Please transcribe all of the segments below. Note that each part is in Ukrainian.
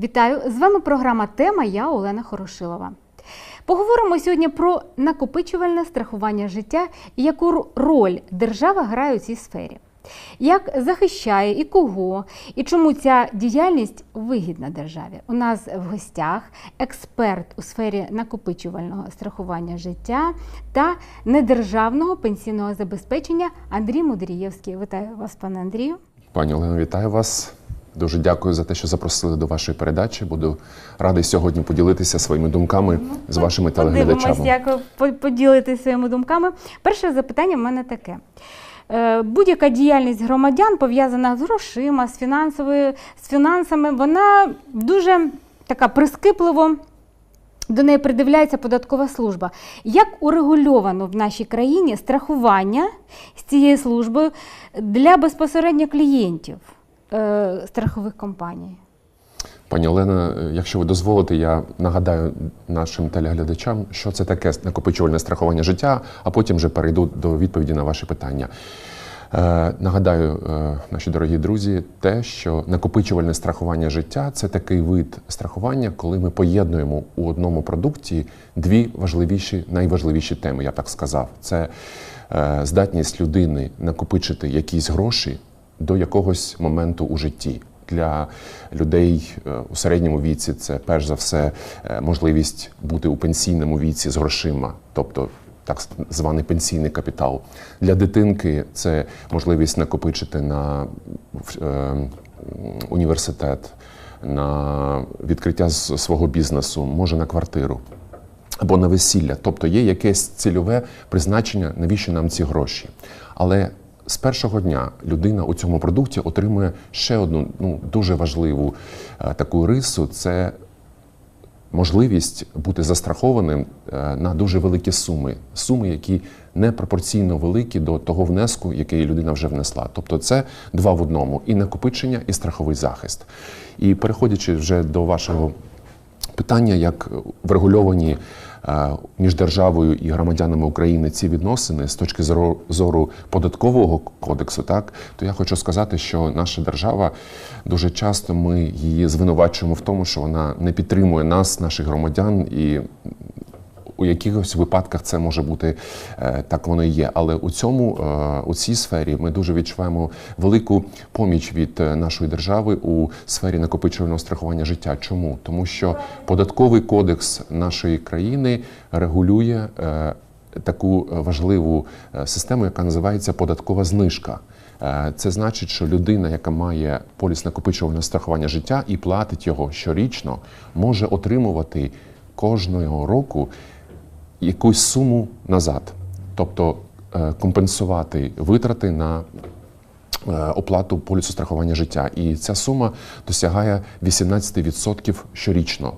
Вітаю! З вами програма Тема. Я Олена Хорошилова. Поговоримо сьогодні про накопичувальне страхування життя і яку роль держава грає у цій сфері. Як захищає і кого, і чому ця діяльність вигідна державі? У нас в гостях експерт у сфері накопичувального страхування життя та недержавного пенсійного забезпечення Андрій Мудрієвський. Вітаю вас, пане Андрію. Пані Олено, вітаю вас. Дуже дякую за те, що запросили до вашої передачі. Буду радий сьогодні поділитися своїми думками з вашими телеглядачами. як ви по- поділитесь своїми думками. Перше запитання в мене таке. Е, Будь-яка діяльність громадян пов'язана з грошима, з фінансовою, з фінансами, вона дуже така прискіпливо до неї придивляється податкова служба. Як урегульовано в нашій країні страхування з цією службою для безпосередньо клієнтів е, страхових компаній? Пані Олена, якщо ви дозволите, я нагадаю нашим телеглядачам, що це таке накопичувальне страхування життя, а потім вже перейду до відповіді на ваші питання. Е, нагадаю, е, наші дорогі друзі, те, що накопичувальне страхування життя це такий вид страхування, коли ми поєднуємо у одному продукті дві важливіші, найважливіші теми, я так сказав. Це е, здатність людини накопичити якісь гроші до якогось моменту у житті. Для людей е, у середньому віці це перш за все е, можливість бути у пенсійному віці з грошима, тобто так званий пенсійний капітал. Для дитинки це можливість накопичити на е, університет, на відкриття свого бізнесу, може на квартиру або на весілля. Тобто є якесь цільове призначення, навіщо нам ці гроші. Але з першого дня людина у цьому продукті отримує ще одну ну, дуже важливу е, таку рису це можливість бути застрахованим е, на дуже великі суми, суми, які не пропорційно великі до того внеску, який людина вже внесла. Тобто це два в одному: і накопичення, і страховий захист. І переходячи вже до вашого питання, як врегульовані між державою і громадянами України ці відносини з точки зору, зору податкового кодексу, так? То я хочу сказати, що наша держава дуже часто ми її звинувачуємо в тому, що вона не підтримує нас, наших громадян, і у якихось випадках це може бути е, так воно і є. Але у цьому е, у цій сфері ми дуже відчуваємо велику поміч від е, нашої держави у сфері накопичувального страхування життя. Чому? Тому що податковий кодекс нашої країни регулює таку важливу систему, яка називається податкова знижка. Це значить, що людина, яка має поліс накопичувального страхування життя і платить його щорічно, може отримувати кожного року якусь суму назад, тобто е, компенсувати витрати на е, оплату полісу страхування життя. І ця сума досягає 18% щорічно.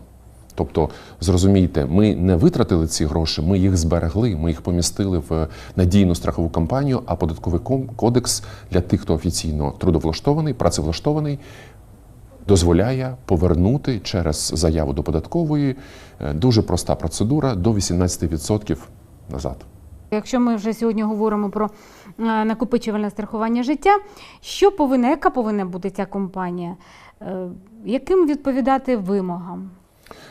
Тобто, зрозумійте, ми не витратили ці гроші, ми їх зберегли, ми їх помістили в надійну страхову компанію, а податковий кодекс для тих, хто офіційно трудовлаштований, працевлаштований, дозволяє повернути через заяву до податкової е, дуже проста процедура до 18% назад. Якщо ми вже сьогодні говоримо про е, накопичувальне страхування життя, що повинна, яка повинна бути ця компанія? Е, Яким відповідати вимогам?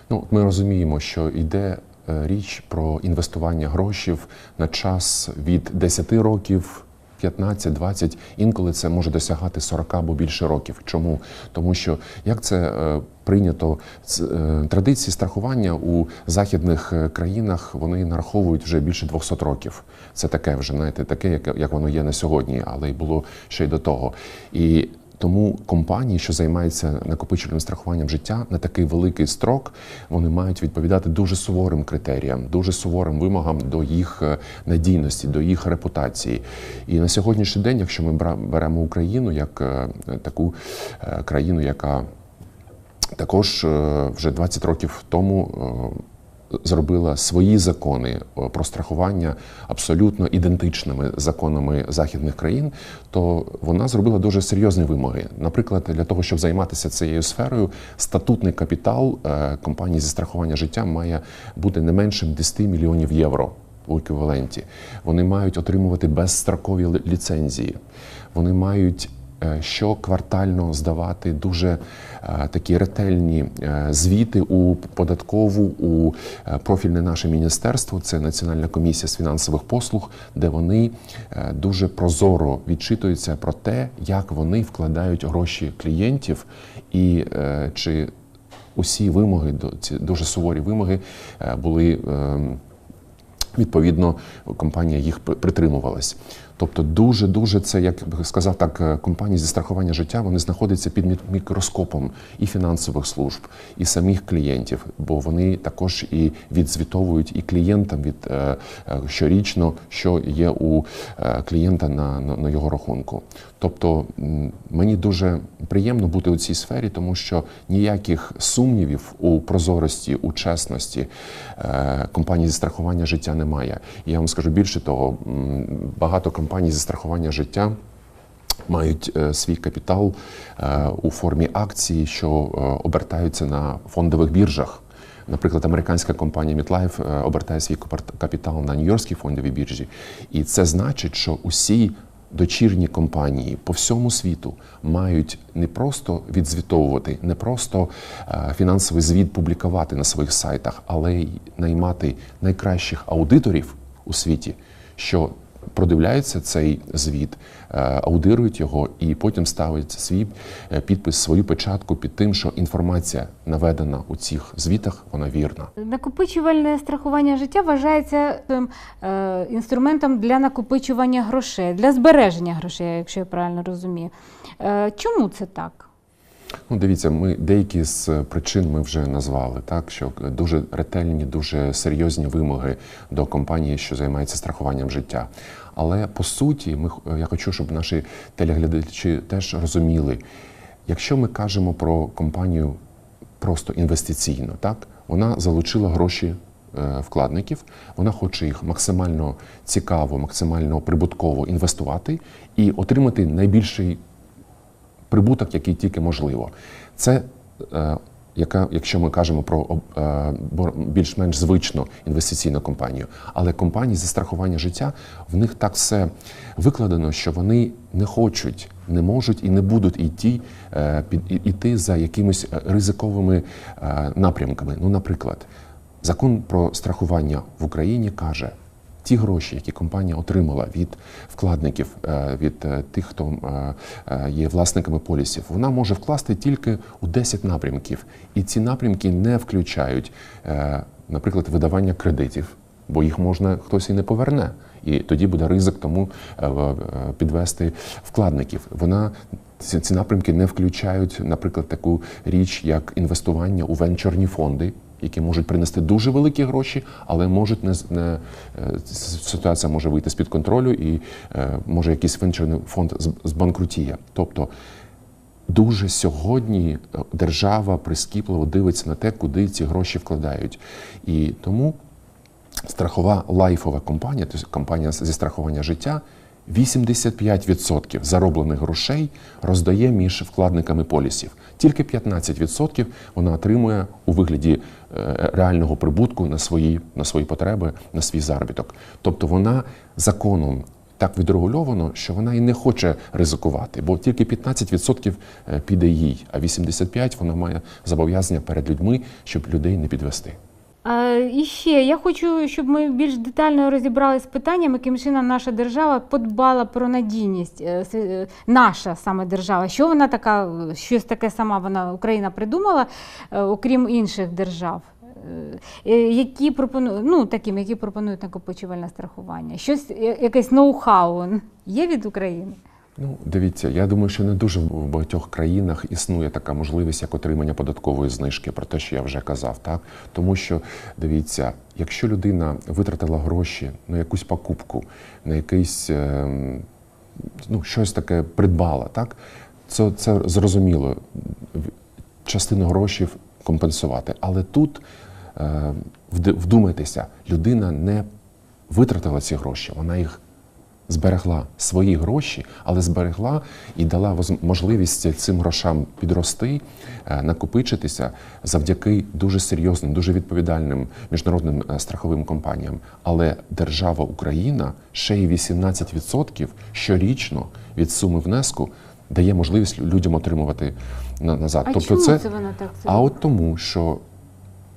Ну, ми розуміємо, що йде річ про інвестування грошів на час від 10 років. 15, 20, інколи це може досягати 40 або більше років. Чому? Тому що як це е, прийнято е, традиції страхування у західних е, країнах вони нараховують вже більше 200 років. Це таке вже знаєте, таке, як, як воно є на сьогодні, але й було ще й до того. І тому компанії, що займаються накопичувальним страхуванням життя на такий великий строк, вони мають відповідати дуже суворим критеріям, дуже суворим вимогам до їх е, надійності, до їх репутації. І на сьогоднішній день, якщо ми беремо Україну як е, таку е, країну, яка також вже 20 років тому зробила свої закони е, про страхування абсолютно ідентичними законами західних країн, то вона зробила дуже серйозні вимоги. Наприклад, для того, щоб займатися цією сферою, статутний капітал е, компанії зі страхування життя має бути не меншим 10 мільйонів євро. у еквіваленті. Вони мають отримувати безстрокові ліцензії. Вони мають щоквартально здавати дуже е, такі ретельні е, звіти у податкову, у е, профільне наше міністерство, це Національна комісія з фінансових послуг, де вони е, дуже прозоро відчитуються про те, як вони вкладають гроші клієнтів і е, чи усі вимоги, до- ці дуже суворі вимоги е, були. ем, Відповідно, компанія їх притримувалась. Тобто, дуже дуже це, як сказав так, е, компанії зі страхування життя вони знаходяться під мі- мікроскопом і фінансових служб, і самих клієнтів, бо вони також і відзвітовують і клієнтам від е, е, щорічно, що є у клієнта на, на, його рахунку. Тобто мені дуже приємно бути у цій сфері, тому що ніяких сумнівів у прозорості, у чесності компанії зі страхування життя немає. Я вам скажу більше того, багато компаній зі страхування життя. Мають е, свій капітал е, у формі акцій, що е, обертаються на фондових біржах. Наприклад, американська компанія MetLife обертає свій капітал на Нью-Йоркській фондовій біржі, і це значить, що усі дочірні компанії по всьому світу мають не просто відзвітовувати, не просто фінансовий звіт публікувати на своїх сайтах, але й наймати найкращих аудиторів у світі, що продивляються цей звіт, е, аудирують його і потім ставить свій е, підпис, свою печатку під тим, що інформація наведена у цих звітах, вона вірна. Накопичувальне страхування життя вважається тим, е, інструментом для накопичування грошей, для збереження грошей, якщо я правильно розумію. Чому це так? Ну, дивіться, ми деякі з причин ми вже назвали, так що дуже ретельні, дуже серйозні вимоги до компанії, що займається страхуванням життя. Але по суті, ми я хочу, щоб наші телеглядачі теж розуміли, якщо ми кажемо про компанію просто інвестиційно, так вона залучила гроші е, вкладників, вона хоче їх максимально цікаво, максимально прибутково інвестувати і отримати найбільший прибуток, який тільки можливо. Це е, яка, якщо ми кажемо про е, більш-менш звичну інвестиційну компанію, але компанії зі страхування життя в них так все викладено, що вони не хочуть, не можуть і не будуть йти, е, під, іти за якимись е, ризиковими е, напрямками. Ну, наприклад, закон про страхування в Україні каже. Ті гроші, які компанія отримала від вкладників, е, від е, тих, хто е, є власниками полісів, вона може вкласти тільки у 10 напрямків. І ці напрямки не включають, наприклад, видавання кредитів, бо їх можна хтось і не поверне. І тоді буде ризик тому підвести вкладників. Вона ці напрямки не включають, наприклад, таку річ, як інвестування у венчурні фонди які можуть принести дуже великі гроші, але можуть не, не е, ситуація може вийти з під контролю, і е, може якийсь венчурний фонд збанкрутіє. Тобто дуже сьогодні е, держава прискіпливо дивиться на те, куди ці гроші вкладають. І тому страхова лайфова компанія, тобто компанія зі страхування життя, 85% зароблених грошей роздає між вкладниками полісів. Тільки 15% вона отримує у вигляді реального прибутку на свої, на свої потреби, на свій заробіток. Тобто вона законом так відрегульовано, що вона і не хоче ризикувати, бо тільки 15% е, піде їй, а 85% вона має зобов'язання перед людьми, щоб людей не підвести. І ще я хочу, щоб ми більш детально розібралися з питанням, яким чином наша держава подбала про надійність. е, е, Наша саме держава. Що вона така, щось таке сама вона Україна придумала, е, окрім інших держав. Які пропонують, ну таким, які пропонують накопичувальне страхування. Щось, якесь ноу-хау є від України? Ну, дивіться, я думаю, що не дуже в багатьох країнах існує така можливість, як отримання податкової знижки, про те, що я вже казав, так тому що дивіться, якщо людина витратила гроші на якусь покупку, на якийсь ем, ну, щось таке придбала, так це, це зрозуміло, частину грошей компенсувати. Але тут е, вдумайтеся, людина не витратила ці гроші, вона їх зберегла свої гроші, але зберегла і дала можливість цим грошам підрости, е, накопичитися завдяки дуже серйозним, дуже відповідальним міжнародним е, страховим компаніям. Але держава Україна ще й 18% щорічно від суми внеску дає можливість людям отримувати назад. А тобто чому це, це вона так а от тому, що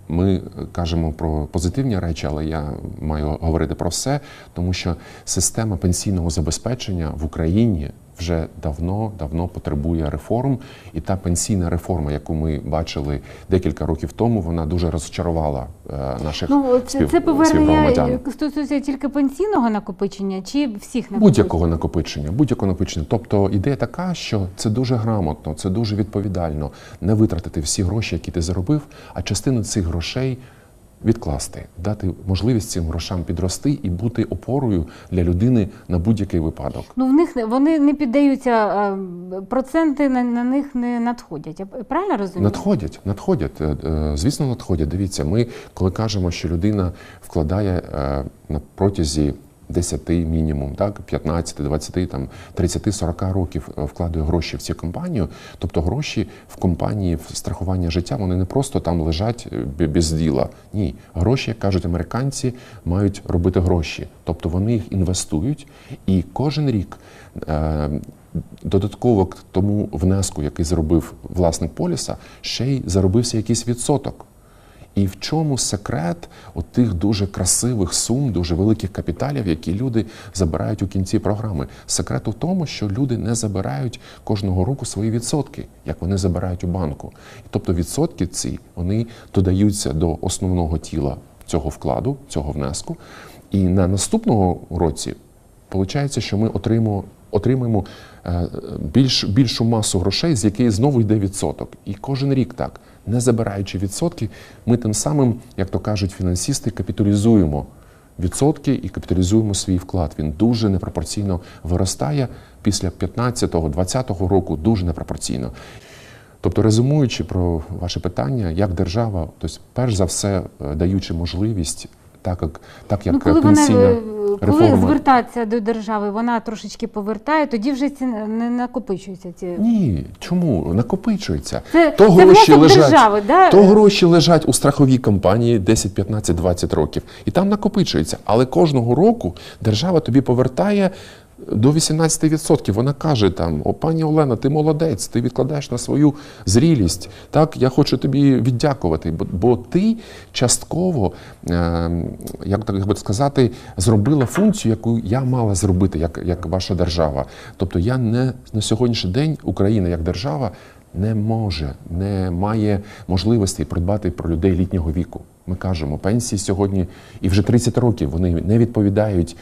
ми кажемо про позитивні речі, але я маю говорити про все, тому що система пенсійного забезпечення в Україні вже давно давно потребує реформ, і та пенсійна реформа, яку ми бачили декілька років тому, вона дуже розчарувала е, наших Ну, це, спів, це повернення стосується тільки пенсійного накопичення чи всіх накопичень? Будь-якого накопичення, будь-якого накопичення. Тобто ідея така, що це дуже грамотно, це дуже відповідально не витратити всі гроші, які ти заробив, а частину цих грошей відкласти, дати можливість цим грошам підрости і бути опорою для людини на будь-який випадок. Ну, в них вони не піддаються, е, проценти на, на них не надходять. Я правильно розумію? Надходять, надходять. Е, е, Звісно, надходять. Дивіться, ми коли кажемо, що людина вкладає на протязі 10 мінімум, так 15, 20, там 30, 40 років е, вкладує гроші в цю компанію. Тобто гроші в компанії в страхування життя вони не просто там лежать е, без діла. Ні, гроші, як кажуть американці, мають робити гроші. Тобто вони їх інвестують, і кожен рік. е, Додатково к тому внеску, який зробив власник поліса, ще й заробився якийсь відсоток. І в чому секрет от тих дуже красивих сум, дуже великих капіталів, які люди забирають у кінці програми? Секрет у тому, що люди не забирають кожного року свої відсотки, як вони забирають у банку. Тобто відсотки ці вони додаються до основного тіла цього вкладу, цього внеску. І на наступного році Получається, що ми отримуємо, отримаємо е, більш, більшу масу грошей, з якої знову йде відсоток. І кожен рік так, не забираючи відсотки, ми тим самим, як то кажуть фінансісти, капіталізуємо відсотки і капіталізуємо свій вклад. Він дуже непропорційно виростає після 15-20 року, дуже непропорційно. Тобто, резюмуючи про ваше питання, як держава, тобто, перш за все, е, даючи можливість, так як, так як ну, коли пенсійна вона реформа. коли реформа. до держави, вона трошечки повертає, тоді вже ці не накопичуються ці. Ні, чому накопичується? Це, то це гроші лежать, держави, да? то гроші лежать у страховій компанії 10, 15, 20 років, і там накопичується. Але кожного року держава тобі повертає. До 18% вона каже там: О, пані Олена, ти молодець, ти відкладаєш на свою зрілість. Так, я хочу тобі віддякувати, бо, бо ти частково, е, як так би сказати, зробила функцію, яку я мала зробити, як, як ваша держава. Тобто я не на сьогоднішній день Україна як держава не може, не має можливості придбати про людей літнього віку. Ми кажемо, пенсії сьогодні і вже 30 років вони не відповідають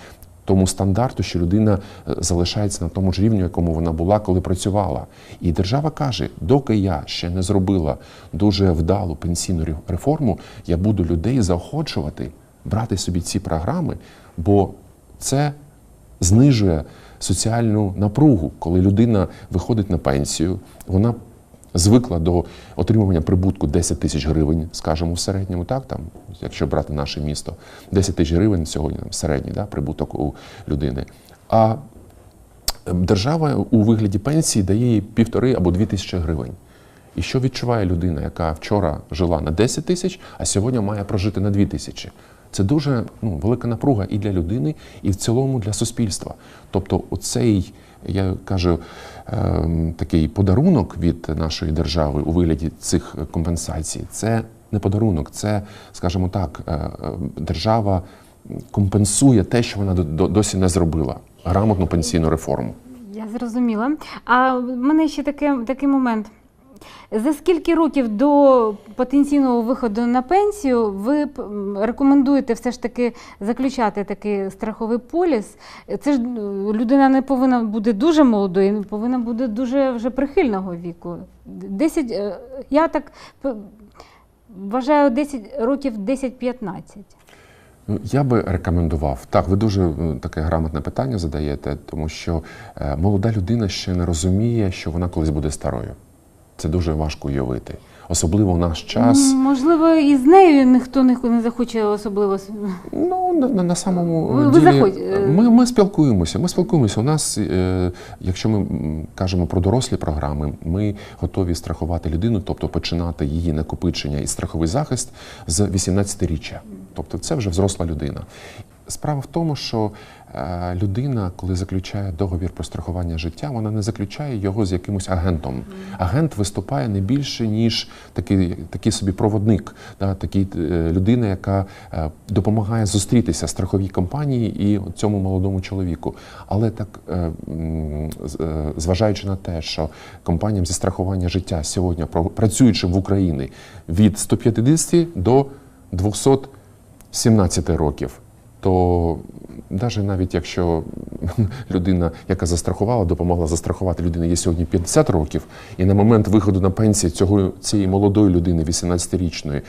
тому стандарту, що людина е, залишається на тому ж рівні, якому вона була, коли працювала. І держава каже: доки я ще не зробила дуже вдалу пенсійну реформу, я буду людей заохочувати брати собі ці програми, бо це знижує соціальну напругу, коли людина виходить на пенсію, вона звикла до отримування прибутку 10 тисяч гривень, скажімо, в середньому, так там, якщо брати наше місто, 10 тисяч гривень сьогодні там, середній да, прибуток у людини. А держава у вигляді пенсії дає їй півтори або дві тисячі гривень. І що відчуває людина, яка вчора жила на 10 тисяч, а сьогодні має прожити на 2 тисячі? Це дуже ну, велика напруга і для людини, і в цілому для суспільства. Тобто, оцей, я кажу, ем, такий подарунок від нашої держави у вигляді цих компенсацій, це не подарунок, це, скажімо так, е, е, держава компенсує те, що вона до- до- досі не зробила грамотну пенсійну реформу. Я зрозуміла. А в мене ще таке, такий момент. За скільки років до потенційного виходу на пенсію ви рекомендуєте все ж таки заключати такий страховий поліс? Це ж е, людина не повинна бути дуже молодою, не повинна бути дуже вже прихильного віку. 10, е, я так вважаю 10 років 10-15. Ну, Я би рекомендував. Так, ви дуже е, таке грамотне питання задаєте, тому що молода людина ще не розуміє, що вона колись буде старою. Це дуже важко уявити. особливо в наш час. Можливо, і з нею ніхто не, захоче особливо. Ну, на, на, самому Ви- ви ділі заходь, е. ми, ми спілкуємося. Ми спілкуємося. У нас, е, якщо ми кажемо про дорослі програми, ми готові страхувати людину, тобто починати її накопичення і страховий захист з 18-річчя. Тобто це вже взросла людина. Справа в тому, що е, людина, коли заключає договір про страхування життя, вона не заключає його з якимось агентом. Агент виступає не більше, ніж такий, такий собі проводник, да, такий, е, людина, яка е, допомагає зустрітися страховій компанії і цьому молодому чоловіку. Але так, зважаючи на те, що компаніям зі страхування життя сьогодні, працюючи в Україні від 150 до 217 років, то навіть навіть якщо людина, яка застрахувала, допомогла застрахувати людину, є сьогодні 50 років, і на момент виходу на пенсію цього цієї молодої людини, 18-річної,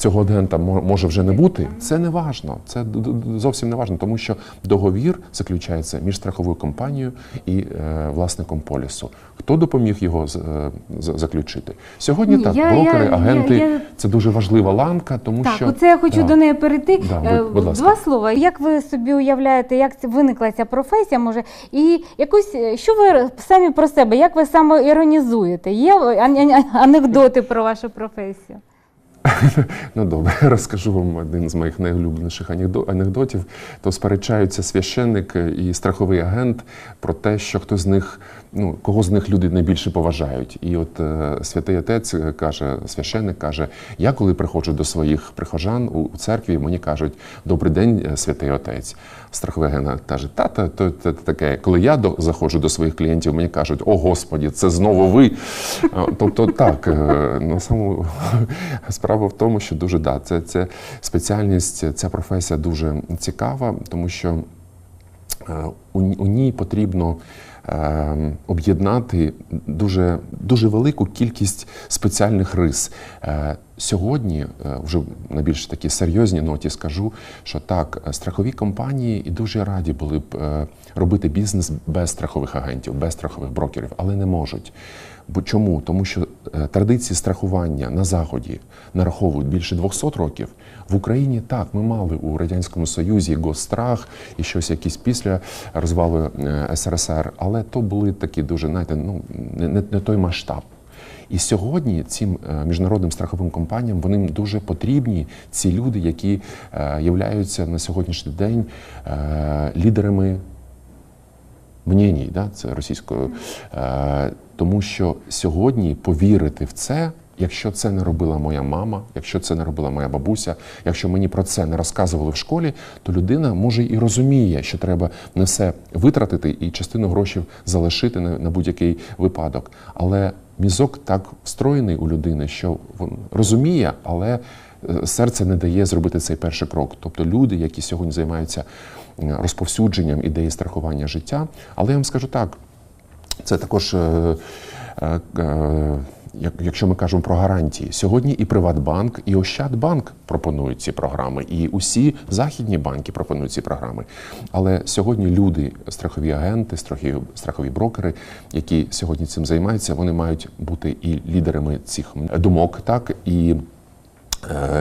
цього агента може вже не бути, це не важно. Це зовсім не важно, тому що договір заключається між страховою компанією і е, власником полісу. Хто допоміг його е, заключити? Сьогодні Ні, так, я- брокери, я- агенти я- це дуже важлива ланка, тому Так, що оце я хочу Да. до неї перейти. Да, будь- Е, будь ласка. Два слова. Як ви собі уявляєте, як виникла ця професія, може, і якусь, що ви самі про себе, як ви саме іронізуєте? Є ан- ан- анекдоти про вашу професію? Ну добре, розкажу вам один з моїх найулюбленіших анекдотів. То сперечаються священник і страховий агент про те, що хто з них, ну кого з них люди найбільше поважають. І от е, святий отець е, каже, священник каже: я коли приходжу до своїх прихожан у, церкві, мені кажуть Добрий день, е, святий отець. Страховий каже, тата, то, то, таке. Коли я до, заходжу до своїх клієнтів, мені кажуть, о Господі, це знову ви. Тобто, так, е, на самому справа в тому, що дуже да, це, це спеціальність, ця професія дуже цікава, тому що у, у ній потрібно об'єднати дуже, дуже велику кількість спеціальних рис. Е, Сьогодні, е, вже на більш такі серйозній ноті скажу, що так, страхові компанії і дуже раді були б е, робити бізнес без страхових агентів, без страхових брокерів, але не можуть. Чому? Тому що е, традиції страхування на заході нараховують більше 200 років. В Україні так ми мали у радянському Союзі госстрах і щось якісь після розвалу е, СРСР, але то були такі дуже знаєте, ну не, не, той масштаб. І сьогодні цим е, міжнародним страховим компаніям вони дуже потрібні ці люди, які являються на сьогоднішній день лідерами мнєній, да, це російською. Е, тому що сьогодні повірити в це, якщо це не робила моя мама, якщо це не робила моя бабуся, якщо мені про це не розказували в школі, то людина може і розуміє, що треба не все витратити і частину грошей залишити на, на будь-який випадок. Але мізок так встроєний у людини, що він розуміє, але е, серце не дає зробити цей перший крок. Тобто люди, які сьогодні займаються розповсюдженням ідеї страхування життя. Але я вам скажу так, це також, е, е, е, як- якщо ми кажемо про гарантії, сьогодні і Приватбанк, і Ощадбанк пропонують ці програми, і усі західні банки пропонують ці програми. Але сьогодні люди, страхові агенти, страхові, страхові брокери, які сьогодні цим займаються, вони мають бути і лідерами цих думок, так і е,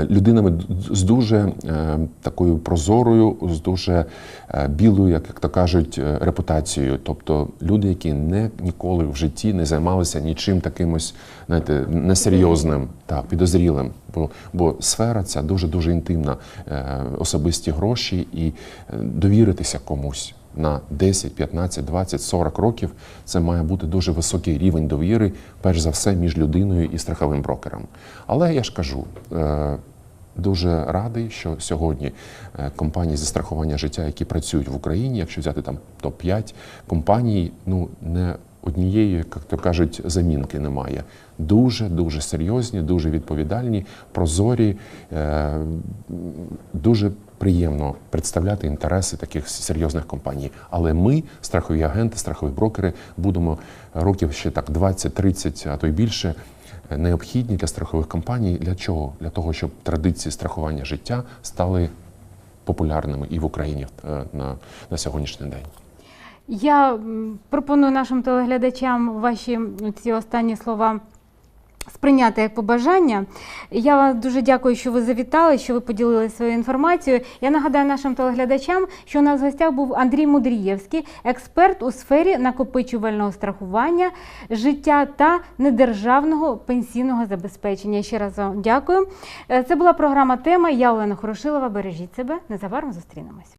людинами з дуже е, такою прозорою, з дуже е, білою, як, то кажуть, е, репутацією. Тобто люди, які не ніколи в житті не займалися нічим таким ось, знаєте, несерйозним, так, підозрілим. Бо, бо сфера ця дуже дуже інтимна, е, особисті гроші і е, довіритися комусь. На 10, 15, 20, 40 років це має бути дуже високий рівень довіри, перш за все, між людиною і страховим брокером. Але я ж кажу, е, дуже радий, що сьогодні е, компанії зі страхування життя, які працюють в Україні, якщо взяти там топ-5 компаній, ну не однієї, як то кажуть, замінки немає. Дуже дуже серйозні, дуже відповідальні, прозорі, е, дуже приємно представляти інтереси таких серйозних компаній. Але ми, страхові агенти, страхові брокери, будемо років ще так 20-30, а то й більше. е, Необхідні для страхових компаній для чого? Для того, щоб традиції страхування життя стали популярними і в Україні е, на, на сьогоднішній день. Я пропоную нашим телеглядачам ваші ці останні слова сприйняти як побажання. Я вам дуже дякую, що ви завітали, що ви поділилися своєю інформацією. Я нагадаю нашим телеглядачам, що у нас в гостях був Андрій Мудрієвський, експерт у сфері накопичувального страхування, життя та недержавного пенсійного забезпечення. Ще раз вам дякую. Е, Це була програма Тема. Я Олена Хорошилова. Бережіть себе. Незабаром зустрінемось.